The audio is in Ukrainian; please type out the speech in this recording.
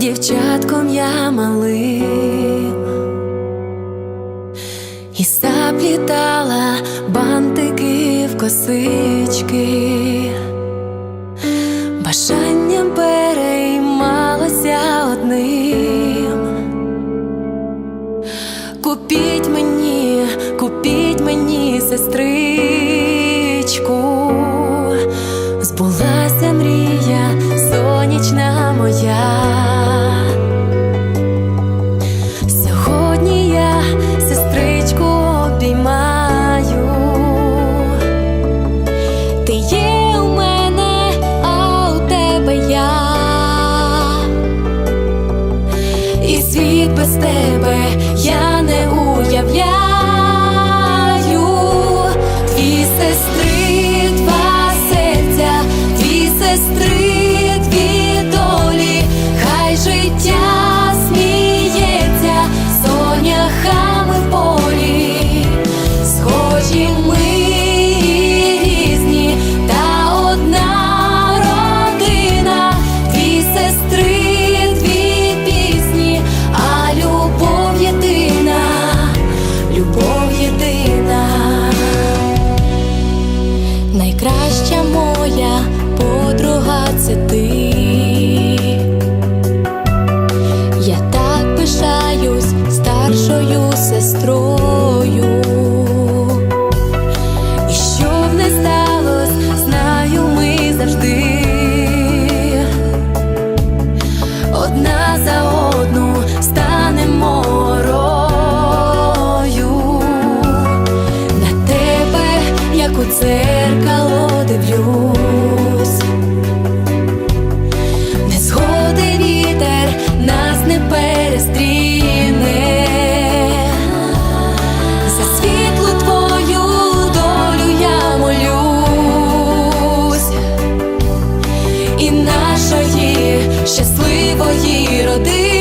дівчатком я малим і заплітала бантики в косички, бажанням переймалася одним. Купіть мені, купіть мені, сестричку, збулася мрія сонячна моя. навіть без тебе я не. любов єдина, найкраща моя. щасливої родини.